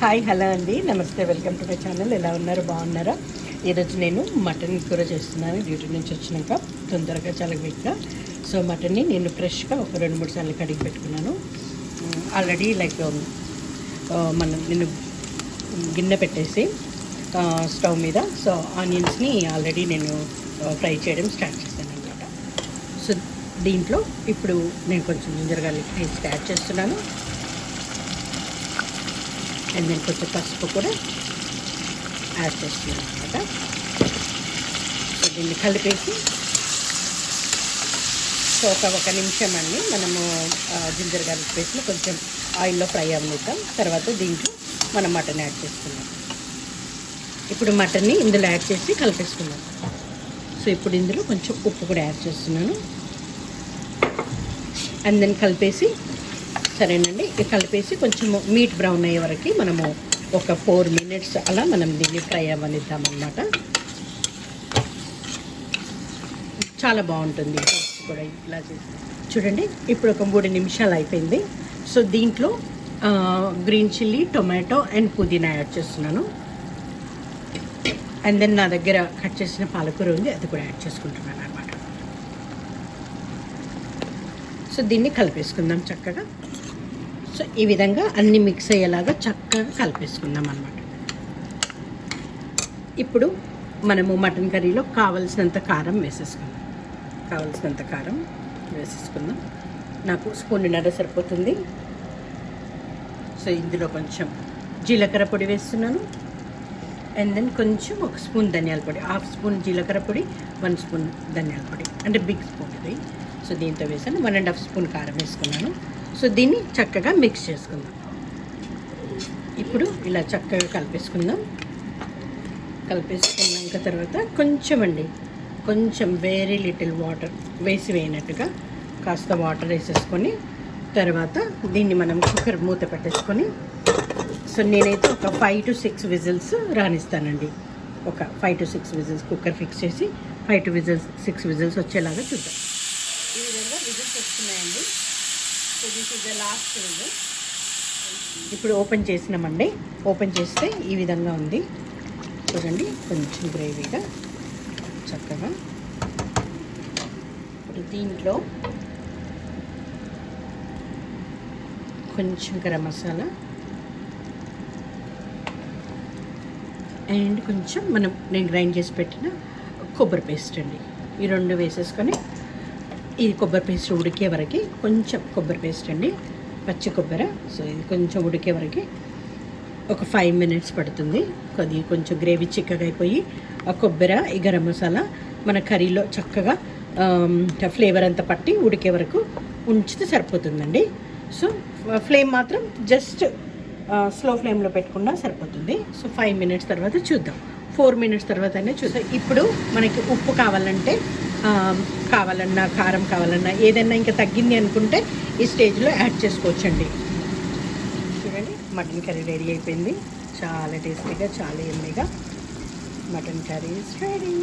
Hi hello అండి. నమస్తే welcome to my channel. ఎలా ఉన్నారు? బాగున్నారా? ఈరోజు నేను మటన్ కూర చేస్తున్నాను. డ్యూటీ నుంచి వచ్చినాక తొందరగా చాలా క్విక్గా సో మటన్ని నేను ఫ్రెష్గా ఒక రెండు మూడు సార్లు కడిగి పెట్టుకున్నాను. ఆల్రెడీ లైక్ మనం నేను గిన్నె పెట్టేసి స్టవ్ మీద. సో ఆనియన్స్ని ఆల్రెడీ నేను ఫ్రై చేయడం స్టార్ట్ చేశాను అనమాట సో దీంట్లో ఇప్పుడు నేను కొంచెం జింజర్ గార్లిక్ పేస్ట్ యాడ్ చేస్తున్నాను. అండ్ నేను కొంచెం పసుపు కూడా యాడ్ చేస్తున్నాను అనమాట దీన్ని కలిపేసి సో ఒక ఒక నిమిషం అండి. మనము జింజర్ గార్లిక్ పేస్ట్ని కొంచెం ఆయిల్లో ఫ్రై అవ్వనిద్దాం. తర్వాత దీంట్లో మనం మటన్ యాడ్ చేసుకున్నాం ఇప్పుడు మటన్ని ఇందులో యాడ్ చేసి కలిపేసుకున్నాం సో ఇప్పుడు ఇందులో కొంచెం ఉప్పు కూడా యాడ్ చేస్తున్నాను. అండ్ దెన్ కలిపేసి సరేనండి. ఇది కలిపేసి కొంచెం మీట్ బ్రౌన్ అయ్యే వరకు మనము ఒక ఫోర్ మినిట్స్ అలా మనం దీన్ని ఫ్రై అవ్వనిద్దామన్నమాట. చాలా బాగుంటుంది. టేస్ట్ కూడా ఇలా చేసి చూడండి ఇప్పుడు ఒక మూడు నిమిషాలు అయిపోయింది. సో దీంట్లో గ్రీన్ చిల్లీ టొమాటో అండ్ పుదీనా యాడ్ చేస్తున్నాను. అండ్ దెన్ నా దగ్గర కట్ చేసిన పాలకూర ఉంది అది కూడా యాడ్ చేసుకుంటున్నాను అనమాట సో దీన్ని కలిపేసుకుందాం చక్కగా. సో ఈ విధంగా అన్నీ మిక్స్ అయ్యేలాగా చక్కగా కలిపేసుకుందాం అనమాట ఇప్పుడు మనము మటన్ కర్రీలో కావలసినంత కారం వేసేసుకుందాం. కావలసినంత కారం వేసేసుకుందాం. నాకు స్పూన్నర సరిపోతుంది. సో ఇందులో కొంచెం జీలకర్ర పొడి వేస్తున్నాను. అండ్ దెన్ కొంచెం ఒక స్పూన్ ధనియాల పొడి. హాఫ్ స్పూన్ జీలకర్ర పొడి వన్ స్పూన్ ధనియాల పొడి. అంటే బిగ్ స్పూన్ ఇది. సో దీంతో వేసాను. వన్ అండ్ హాఫ్ స్పూన్ కారం వేసుకున్నాను. సో దీన్ని చక్కగా మిక్స్ చేసుకుందాం. ఇప్పుడు ఇలా చక్కగా కలిపేసుకుందాం. కలిపేసుకున్నాక తర్వాత కొంచెం అండి కొంచెం వెరీ లిటిల్ వాటర్ వేసి వేయనట్టుగా కాస్త వాటర్ వేసేసుకొని తర్వాత దీన్ని మనం కుక్కర్ మూత పెట్టేసుకొని సో నేనైతే ఒక ఫైవ్ టు సిక్స్ విజిల్స్ రాణిస్తానండి ఒక five to six whistles cooker fix చేసి five to whistles six whistles వచ్చేలాగా చూద్దాం. ఈ విధంగా విజిల్స్ వస్తున్నాయండి. So this is the last whistle ఇప్పుడు ఓపెన్ చేసినామండి. ఓపెన్ చేస్తే ఈ విధంగా ఉంది. చూడండి కొంచెం గ్రేవీగా చక్కగా. ఇప్పుడు దీంట్లో కొంచెం గరం మసాలా అండ్ కొంచెం మనం నేను గ్రైండ్ చేసి పెట్టిన కొబ్బరి పేస్ట్ అండి. ఈ రెండు వేసేసుకొని ఇది కొబ్బరి పేస్ట్ ఉడికే వరకు కొంచెం కొబ్బరి పేస్ట్ అండి పచ్చి కొబ్బరి. సో ఇది కొంచెం ఉడికే వరకు ఒక ఫైవ్ మినిట్స్ పడుతుంది. కొద్ది కొంచెం గ్రేవీ చిక్కగా అయిపోయి ఆ కొబ్బరి ఈ గరం మసాలా మన కర్రీలో చక్కగా ఫ్లేవర్ అంతా పట్టి ఉడికే వరకు ఉంచితే సరిపోతుందండి. సో ఫ్లేమ్ మాత్రం జస్ట్ స్లో ఫ్లేమ్లో పెట్టుకున్నా సరిపోతుంది. సో ఫైవ్ మినిట్స్ తర్వాత చూద్దాం. ఫోర్ మినిట్స్ తర్వాతనే చూద్దాం. ఇప్పుడు మనకి ఉప్పు కావాలంటే కావాలన్నా కారం కావాలన్నా ఏదైనా ఇంకా తగ్గింది అనుకుంటే ఈ స్టేజ్లో యాడ్ చేసుకోవచ్చండి. చూడండి మటన్ కర్రీ రెడీ అయిపోయింది. చాలా టేస్టీగా చాలా ఎమ్మిగా మటన్ కర్రీ రెడీ